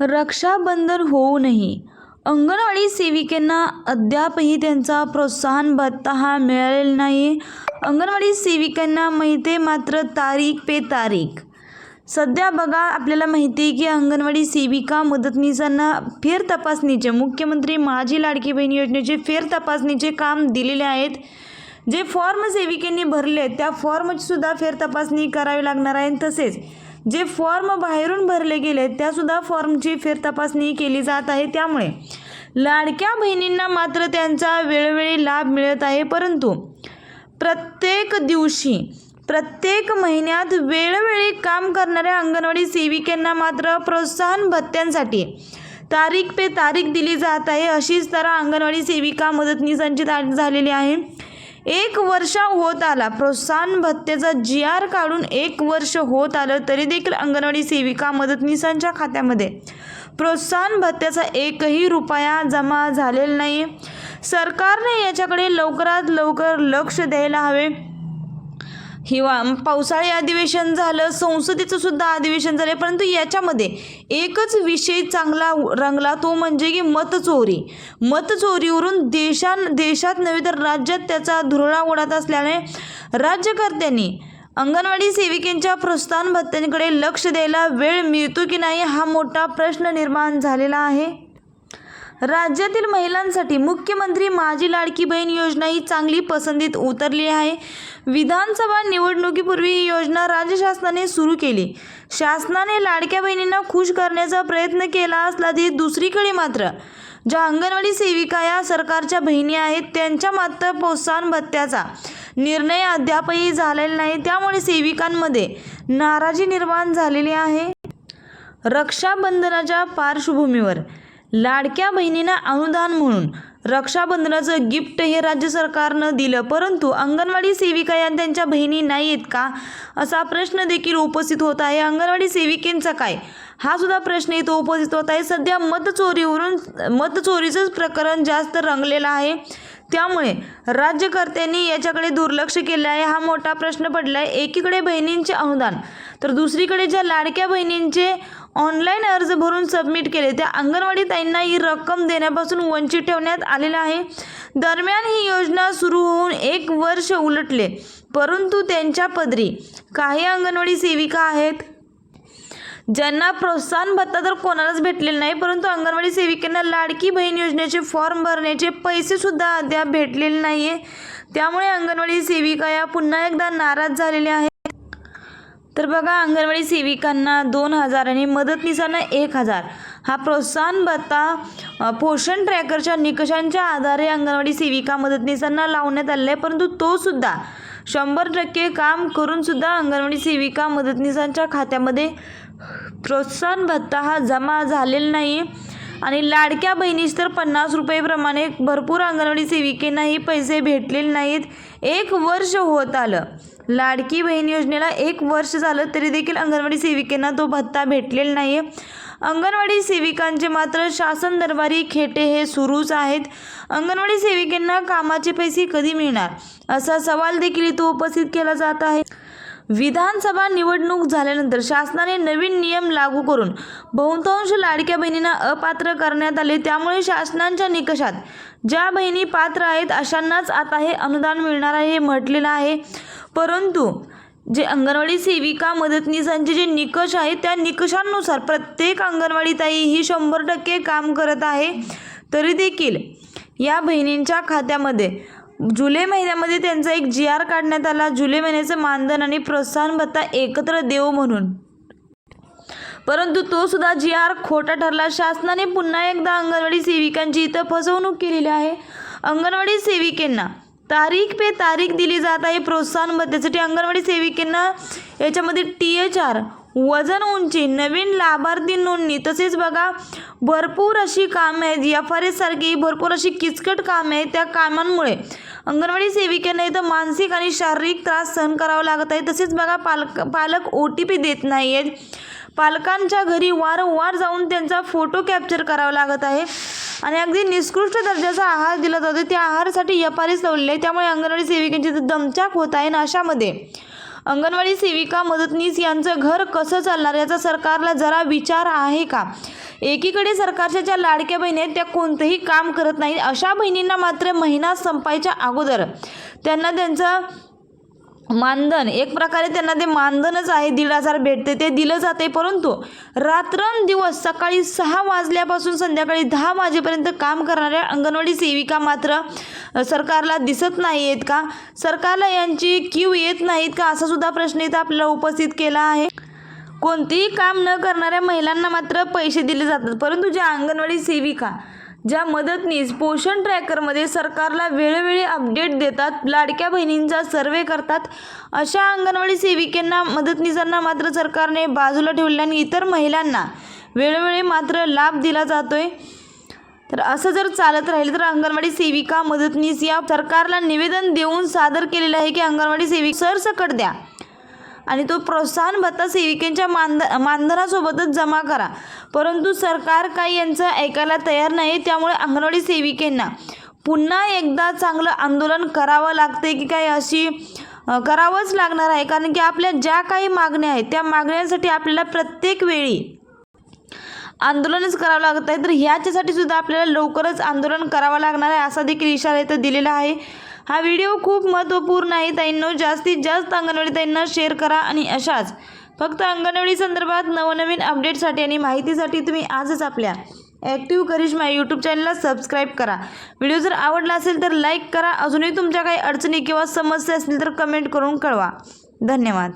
रक्षाबंधन होऊनही अंगणवाडी सेविकांना अद्यापही त्यांचा प्रोत्साहन भत्ता हा मिळालेला नाही अंगणवाडी सेविकांना माहिती मात्र तारीख पे तारीख. सध्या बघा आपल्याला माहिती आहे की अंगणवाडी सेविका मदतनीसांना फेर तपासणीचे मुख्यमंत्री माझी लाडकी बहीण योजनेचे फेर तपासणीचे काम दिलेले आहेत. जे फॉर्म सेविकेंनी भरले आहेत त्या फॉर्मचीसुद्धा फेर तपासणी करावी लागणार आहे तसेच जे फॉर्म बाहेरून भरले गेले आहेत त्यासुद्धा फॉर्मची फेर तपासणी केली जात आहे त्यामुळे. लाडक्या बहिणींना मात्र त्यांचा वेळोवेळी लाभ मिळत आहे परंतु प्रत्येक दिवशी प्रत्येक महिन्यात वेळोवेळी काम करणाऱ्या अंगणवाडी सेविकांना मात्र प्रोत्साहन भत्त्यांसाठी तारीख पे तारीख दिली जात आहे अशीच तर अंगणवाडी सेविका मदतनीसांची तारीख झालेली आहे. एक वर्ष होत आला. प्रोत्साहन भत्तेचा जी आर काढून एक वर्ष होत आलं तरी देखील अंगणवाडी सेविका मदतनीसांच्या खात्यामध्ये. प्रोत्साहन भत्त्याचा एकही रुपया जमा झालेला नाही सरकारने याच्याकडे लवकरात लवकर लक्ष द्यायला हवे. हिवा पावसाळी अधिवेशन झालं संसदेचं सुद्धा अधिवेशन झालं परंतु याच्यामध्ये एकच विषय चांगला रंगला तो म्हणजे की मतचोरी. मतचोरीवरून देशान देशात नव्हे तर राज्यात त्याचा धुरळा उडत असल्याने राज्यकर्त्यांनी अंगणवाडी सेविकेंच्या प्रोत्साहन भत्त्यांकडे लक्ष द्यायला वेळ मिळतो की नाही हा मोठा प्रश्न निर्माण झालेला आहे. राज्यातील महिलांसाठी मुख्यमंत्री माझी लाडकी बहीण योजना ही चांगली पसंतीत उतरली आहे. विधानसभा निवडणुकीपूर्वी ही योजना राज्य शासनाने सुरू केली. शासनाने लाडक्या बहिणींना खुश करण्याचा प्रयत्न केला असला तरी दुसरीकडे मात्र ज्या अंगणवाडी सेविका या सरकारच्या बहिणी आहेत त्यांच्या मात्र प्रोत्साहन भत्त्याचा निर्णय अद्यापही झालेला नाही. त्यामुळे सेविकांमध्ये नाराजी निर्माण झालेली आहे. रक्षाबंधनाच्या पार्श्वभूमीवर लाडक्या बहिणींना अनुदान म्हणून रक्षाबंधनाचं गिफ्ट हे राज्य सरकारनं दिलं. परंतु अंगणवाडी सेविका या त्यांच्या बहिणी नाही आहेत का? असा प्रश्न देखील उपस्थित होत आहे. अंगणवाडी सेविकेंचा काय? हा सुद्धा प्रश्न इथं उपस्थित होत आहे. सध्या मतचोरीवरून मतचोरीचंच प्रकरण जास्त रंगलेलं आहे. त्यामुळे राज्यकर्त्यांनी याच्याकडे दुर्लक्ष केलं आहे. हा मोठा प्रश्न पडला आहे एकीकडे बहिणींचे अनुदान तर दुसरीकडे ज्या लाडक्या बहिणींचे ऑनलाईन अर्ज भरून सबमिट केले त्या अंगणवाडी ताईंना ही रक्कम देण्यापासून वंचित ठेवण्यात आलेलं आहे. दरम्यान ही योजना सुरू होऊन एक वर्ष उलटले परंतु त्यांच्या पदरी काही अंगणवाडी सेविका आहेत. ज्यांना प्रोत्साहन भत्ता तर कोणालाच भेटलेला नाही परंतु अंगणवाडी सेविकांना लाडकी बहीण योजनेचे फॉर्म भरण्याचे पैसे सुद्धा अद्याप भेटलेले नाही आहे त्यामुळे अंगणवाडी सेविका या पुन्हा एकदा नाराज झालेल्या आहेत. तर बघा अंगणवाडी सेविकांना दोन हजार आणि मदतनीसांना एक हजार. हा प्रोत्साहन भत्ता पोषण ट्रॅकरच्या निकषांच्या आधारे अंगणवाडी सेविका मदतनीसांना लावण्यात आलेला आहे परंतु तो सुद्धा शंभर टक्के काम करून सुद्धा अंगणवाडी सेविका मदतनीसांच्या खात्यामध्ये प्रोत्साहन भत्ता हा जमा झालेला नाही. आणि लाडक्या बहिणीस तर पन्नास रुपयेप्रमाणे भरपूर अंगणवाडी सेविकेंनाही पैसे भेटलेले नाहीत. एक वर्ष होत आलं. लाडकी बहीण योजनेला एक वर्ष झालं तरी देखील अंगणवाडी सेविकेंना तो भत्ता भेटलेला नाही. आहे अंगणवाडी सेविकांचे मात्र शासन दरबारी खेटे हे सुरूच आहेत. अंगणवाडी सेविकांना कामाचे पैसे कधी मिळणार? असा सवाल देखील इथं उपस्थित केला जात आहे. विधानसभा निवडणूक झाल्यानंतर शासनाने नवीन नियम लागू करून बहुतांश लाडक्या बहिणींना अपात्र करण्यात आले. त्यामुळे शासनाच्या निकषात ज्या बहिणी पात्र आहेत अशांनाच आता हे अनुदान मिळणार आहे हे म्हटलेलं आहे. परंतु जे अंगणवाडी सेविका मदतनीसांचे जे निकष आहेत त्या निकषांनुसार प्रत्येक अंगणवाडी ताई ही शंभर टक्के काम करत आहे. तरी देखील या बहिणींच्या खात्यामध्ये जुलै महिन्यामध्ये त्यांचा एक जी आर काढण्यात आला. जुलै महिन्याचं मानधन आणि प्रोत्साहन भत्ता एकत्र देऊ म्हणून. परंतु तो सुद्धा जी आर खोटा ठरला. शासनाने पुन्हा एकदा अंगणवाडी सेविकांची इथं फसवणूक केलेली आहे. अंगणवाडी सेविकेंना तारीख पे तारीख दिली जात आहे. प्रोत्साहन भत्त्यासाठी अंगणवाडी सेविकेंना याच्यामध्ये टी एच आर वजन उंची नवीन लाभार्थी नोंदणी तसेच बघा भरपूर अशी कामं आहेत. एफ आर एस सारखी भरपूर अशी किचकट कामं आहेत. त्या कामांमुळे अंगणवाडी सेविकांना इथं मानसिक आणि शारीरिक त्रास सहन करावा लागत आहे. तसेच बघा पालक पालक ओ टी पी देत नाही आहेत पालकांच्या घरी वारंवार जाऊन त्यांचा फोटो कॅप्चर करावा लागत आहे. आणि अगदी निकृष्ट दर्जाचा आहार दिला जातो. त्या आहारासाठी यपारीच आर लावलेले आहे त्यामुळे अंगणवाडी सेविकांची तर दमचाक होत आहे. नाशामध्ये अंगणवाडी सेविका मदतनीस यांचं घर कसं चालणार? याचा सरकारला जरा विचार आहे का? एकीकडे सरकारच्या ज्या लाडक्या बहिणी आहेत त्या कोणतंही काम करत नाहीत. अशा बहिणींना मात्र महिना संपायच्या अगोदर त्यांना त्यांचं मानधन एक प्रकारे त्यांना ते मानधनच आहे. दीड हजार भेटते ते दिलं जाते. परंतु रात्रंदिवस सकाळी सहा वाजल्यापासून संध्याकाळी दहा वाजेपर्यंत काम करणाऱ्या अंगणवाडी सेविका मात्र सरकारला दिसत नाही आहेत का? सरकारला यांची क्यू येत नाहीत का? असा सुद्धा प्रश्न इथं आपल्याला उपस्थित केला आहे. कोणतेही काम न करणाऱ्या महिलांना मात्र पैसे दिले जातात. परंतु ज्या अंगणवाडी सेविका ज्या मदतनीस पोषण ट्रॅकरमध्ये सरकारला वेळोवेळी अपडेट देतात लाडक्या बहिणींचा सर्वे करतात अशा अंगणवाडी सेविकांना मदतनीसांना मात्र सरकारने बाजूला ठेवले आणि इतर महिलांना वेळोवेळी मात्र लाभ दिला जातोय. तर असं जर चालत राहिलं तर अंगणवाडी सेविका मदतनीस या सरकारला निवेदन देऊन सादर केलेलं आहे की अंगणवाडी सेविका सरसकट द्या. आणि तो प्रोत्साहन भत्ता सेविकांच्या मानध मानधनासोबतच जमा करा. परंतु सरकार काही यांचं ऐकायला तयार नाही त्यामुळे अंगणवाडी सेविकेंना पुन्हा एकदा चांगलं आंदोलन करावं लागते की काय अशी करावंच लागणार आहे. कारण की आपल्या ज्या काही मागण्या आहेत त्या मागण्यांसाठी आपल्याला प्रत्येक वेळी आंदोलनच करावं लागत आहे. तर ह्याच्यासाठी सुद्धा आपल्याला लवकरच आंदोलन करावं लागणार आहे असा देखील इशारा इथं दिलेला आहे. हा व्हिडिओ खूप महत्त्वपूर्ण आहे. ताईंनो जास्तीत जास्त अंगणवाडी ताईंना शेअर करा आणि अशाच फक्त अंगणवाडी संदर्भात नवनवीन अपडेटसाठी आणि माहितीसाठी तुम्ही आजच आपल्या ॲक्टिव्ह करिश्मा यूट्यूब चॅनलला सबस्क्राईब करा. व्हिडिओ जर आवडला असेल तर लाईक करा. अजूनही तुमच्या काही अडचणी किंवा समस्या असतील तर कमेंट करून कळवा. धन्यवाद.